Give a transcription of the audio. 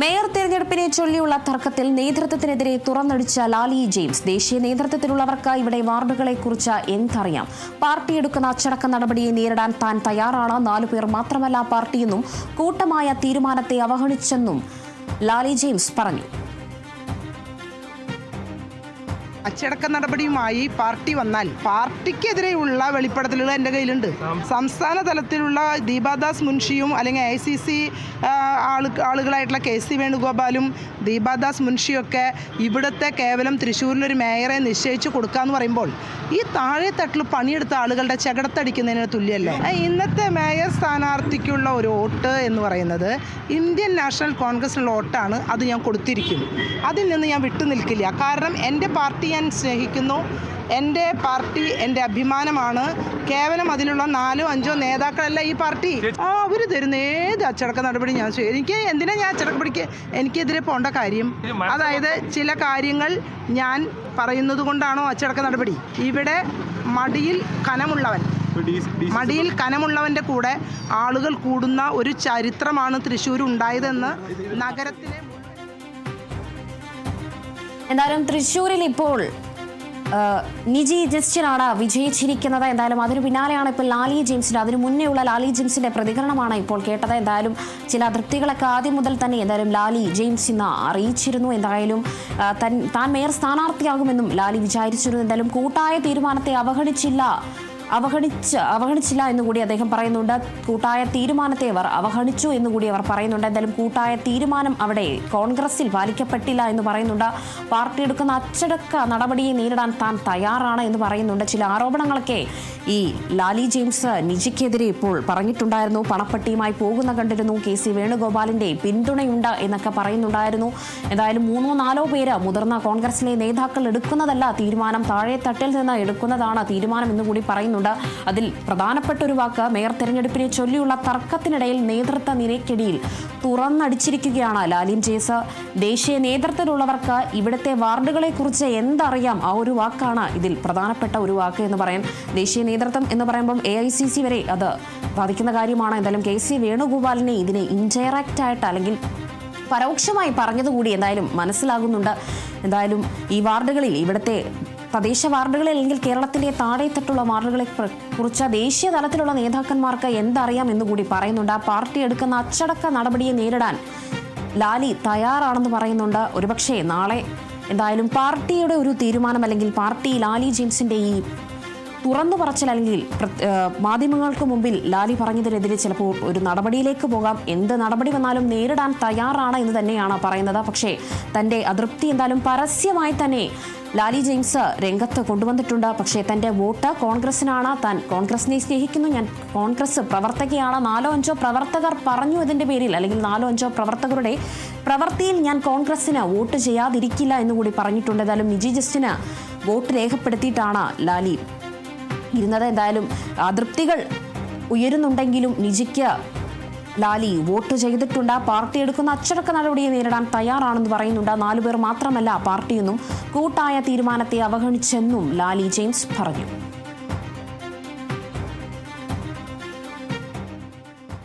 Mayor തെരഞ്ഞെടുപ്പിനെ ചൊല്ലിയുള്ള തർക്കത്തിൽ നേതൃത്വത്തിനെതിരെ തുറന്നടിച്ച ലാലി ജെയിംസ്. ദേശീയ നേതൃത്വത്തിലുള്ളവർക്ക് ഇവിടെ വാർഡുകളെക്കുറിച്ച് എന്തറിയാം? പാർട്ടി എടുക്കുന്ന അച്ചടക്ക നടപടിയെ നേരിടാൻ താൻ തയ്യാറാണ്. നാലുപേർ മാത്രമല്ല പാർട്ടിയെന്നും കൂട്ടമായ തീരുമാനത്തെ അവഗണിച്ചെന്നും ലാലി ജെയിംസ് പറഞ്ഞു. അച്ചടക്ക നടപടിയുമായി പാർട്ടി വന്നാൽ പാർട്ടിക്കെതിരെയുള്ള വെളിപ്പെടുത്തലുകൾ എന്റെ കയ്യിലുണ്ട്. സംസ്ഥാന തലത്തിലുള്ള ദീപാദാസ് മുൻഷിയും അല്ലെങ്കിൽ ഐ സി സി ആളുകളായിട്ടുള്ള കെ സി വേണുഗോപാലും ദീപാദാസ് മുൻഷിയൊക്കെ ഇവിടുത്തെ കേവലം തൃശ്ശൂരിലൊരു മേയറെ നിശ്ചയിച്ച് കൊടുക്കാന്ന് പറയുമ്പോൾ ഈ താഴെ തട്ടിൽ പണിയെടുത്ത ആളുകളുടെ ചകടത്തടിക്കുന്നതിന് തുല്യല്ലേ? ഇന്നത്തെ മേയർ സ്ഥാനാർത്ഥിക്കുള്ള ഒരു വോട്ട് എന്ന് പറയുന്നത് ഇന്ത്യൻ നാഷണൽ കോൺഗ്രസിനുള്ള വോട്ടാണ് അത് ഞാൻ കൊടുത്തിരിക്കും അതിൽ നിന്ന് ഞാൻ വിട്ടു നിൽക്കില്ല കാരണം എന്റെ പാർട്ടി ഞാൻ സ്നേഹിക്കുന്നു. എന്റെ പാർട്ടി എന്റെ അഭിമാനമാണ്. കേവലം അതിലുള്ള നാലോ അഞ്ചോ നേതാക്കളല്ല ഈ പാർട്ടി. ആ അവർ തരുന്ന ഏത് അച്ചടക്ക നടപടി ഞാൻ എനിക്ക് എന്തിനാ ഞാൻ അച്ചടക്ക പിടിക്ക് എനിക്കെതിരെ പോകേണ്ട കാര്യം. അതായത് ചില കാര്യങ്ങൾ ഞാൻ പറയുന്നത് കൊണ്ടാണോ അച്ചടക്ക നടപടി? ഇവിടെ മടിയിൽ കനമുള്ളവൻ. മടിയിൽ കനമുള്ളവന്റെ കൂടെ ആളുകൾ കൂടുന്ന ഒരു ചരിത്രമാണ് തൃശ്ശൂർ ഉണ്ടായതെന്ന് നഗരത്തിലെ എന്തായാലും തൃശ്ശൂരിൽ ഇപ്പോൾ നിജി ജസ്റ്റിനാണ് വിജയിച്ചിരിക്കുന്നത്. എന്തായാലും അതിനു പിന്നാലെയാണ് ഇപ്പോൾ ലാലി ജെയിംസിന്റെ അതിനു മുന്നേ ഉള്ള ലാലി ജെയിംസിന്റെ പ്രതികരണമാണ് ഇപ്പോൾ കേട്ടത്. എന്തായാലും ചില അതൃപ്തികളൊക്കെ ആദ്യം മുതൽ തന്നെ എന്തായാലും ലാലി ജെയിംസ് ഇന്ന് അറിയിച്ചിരുന്നു. എന്തായാലും തൻ- താൻ മേയർ സ്ഥാനാർത്ഥിയാകുമെന്നും ലാലി വിചാരിച്ചിരുന്നു. എന്തായാലും കൂട്ടായ തീരുമാനത്തെ അവഗണിച്ചില്ല. അവഗണിച്ച് അവഗണിച്ചില്ല എന്നുകൂടി അദ്ദേഹം പറയുന്നുണ്ട്. കൂട്ടായ തീരുമാനത്തെ അവർ അവഗണിച്ചു എന്നുകൂടി അവർ പറയുന്നുണ്ട്. എന്തായാലും കൂട്ടായ തീരുമാനം അവിടെ കോൺഗ്രസിൽ പാലിക്കപ്പെട്ടില്ല എന്ന് പറയുന്നുണ്ട്. പാർട്ടി എടുക്കുന്ന അച്ചടക്ക നടപടിയെ നേരിടാൻ താൻ തയ്യാറാണ് എന്ന് പറയുന്നുണ്ട്. ചില ആരോപണങ്ങളൊക്കെ ഈ ലാലി ജെയിംസ് നിജിക്കെതിരെ ഇപ്പോൾ പറഞ്ഞിട്ടുണ്ടായിരുന്നു. പണപ്പെട്ടിയുമായി പോകുന്ന കണ്ടിരുന്നു. കെ സി വേണുഗോപാലിന്റെ പിന്തുണയുണ്ട് എന്നൊക്കെ പറയുന്നുണ്ടായിരുന്നു. എന്തായാലും മൂന്നോ നാലോ പേര് മുതിർന്ന കോൺഗ്രസിലെ നേതാക്കൾ എടുക്കുന്നതല്ല തീരുമാനം. താഴെ തട്ടിൽ നിന്ന് എടുക്കുന്നതാണ് തീരുമാനം എന്നുകൂടി പറയുന്നുണ്ട്. അതിൽ പ്രധാനപ്പെട്ട ഒരു വാക്ക് മേയർ തെരഞ്ഞെടുപ്പിനെ ചൊല്ലിയുള്ള തർക്കത്തിനിടയിൽ നേതൃത്വ നിരക്കിടിയിൽ തുറന്നടിച്ചിരിക്കുകയാണ് ലാലിൻ ജേസ്. ദേശീയ നേതൃത്വത്തിലുള്ളവർക്ക് ഇവിടുത്തെ വാർഡുകളെ കുറിച്ച് എന്തറിയാം? ആ ഒരു വാക്കാണ് ഇതിൽ പ്രധാനപ്പെട്ട ഒരു വാക്ക് എന്ന് പറയാൻ ദേശീയ നേതൃത്വം എന്ന് പറയുമ്പം എ ഐ സി സി വരെ അത് ബാധിക്കുന്ന കാര്യമാണ്. എന്തായാലും കെ സി വേണുഗോപാലിനെ ഇതിനെ ഇൻഡയറക്റ്റ് ആയിട്ട് അല്ലെങ്കിൽ പരോക്ഷമായി പറഞ്ഞതുകൂടി എന്തായാലും മനസ്സിലാകുന്നുണ്ട്. എന്തായാലും ഈ വാർഡുകളിൽ ഇവിടുത്തെ തദ്ദേശ വാർഡുകളിൽ അല്ലെങ്കിൽ കേരളത്തിന്റെ താഴെത്തട്ടുള്ള വാർഡുകളെ കുറിച്ച് ദേശീയ തലത്തിലുള്ള നേതാക്കന്മാർക്ക് എന്തറിയാം എന്നുകൂടി പറയുന്നുണ്ട്. ആ പാർട്ടി എടുക്കുന്ന അച്ചടക്ക നടപടിയെ നേരിടാൻ ലാലി തയ്യാറാണെന്ന് പറയുന്നുണ്ട്. ഒരുപക്ഷെ നാളെ എന്തായാലും പാർട്ടിയുടെ ഒരു തീരുമാനം അല്ലെങ്കിൽ പാർട്ടി ലാലി ജെയിംസിന്റെ ഈ തുറന്നു പറച്ചൽ അല്ലെങ്കിൽ മാധ്യമങ്ങൾക്ക് മുമ്പിൽ ലാലി പറഞ്ഞതിനെതിരെ ചിലപ്പോൾ ഒരു നടപടിയിലേക്ക് പോകാം. എന്ത് നടപടി വന്നാലും നേരിടാൻ തയ്യാറാണ് എന്ന് തന്നെയാണ് പറയുന്നത്. പക്ഷേ തന്റെ അതൃപ്തി എന്തായാലും പരസ്യമായി തന്നെ ലാലി ജെയിംസ് രംഗത്ത് കൊണ്ടുവന്നിട്ടുണ്ട്. പക്ഷേ തന്റെ വോട്ട് കോൺഗ്രസിനാണ്. താൻ കോൺഗ്രസിനെ സ്നേഹിക്കുന്നു. ഞാൻ കോൺഗ്രസ് പ്രവർത്തകയാണ്. നാലോ അഞ്ചോ പ്രവർത്തകർ പറഞ്ഞു ഇതിന്റെ പേരിൽ. അല്ലെങ്കിൽ നാലോ അഞ്ചോ പ്രവർത്തകരുടെ പ്രവൃത്തിയിൽ ഞാൻ കോൺഗ്രസിന് വോട്ട് ചെയ്യാതിരിക്കില്ല എന്നുകൂടി പറഞ്ഞിട്ടുണ്ട്. ഏതായാലും നിജി ജസ്റ്റിന് വോട്ട് രേഖപ്പെടുത്തിയിട്ടാണ് ലാലി ഇരുന്നത് എന്തായാലും അതൃപ്തികൾ ഉയരുന്നുണ്ടെങ്കിലും നിജിക്ക് ലാലി വോട്ട് ചെയ്തിട്ടുണ്ട്. പാർട്ടി എടുക്കുന്ന അച്ചടക്ക നടപടിയെ നേരിടാൻ തയ്യാറാണെന്ന് പറയുന്നുണ്ട്. നാലുപേർ മാത്രമല്ല പാർട്ടിയെന്നും കൂട്ടായ തീരുമാനത്തെ അവഗണിച്ചെന്നും ലാലി ജെയിംസ് പറഞ്ഞു.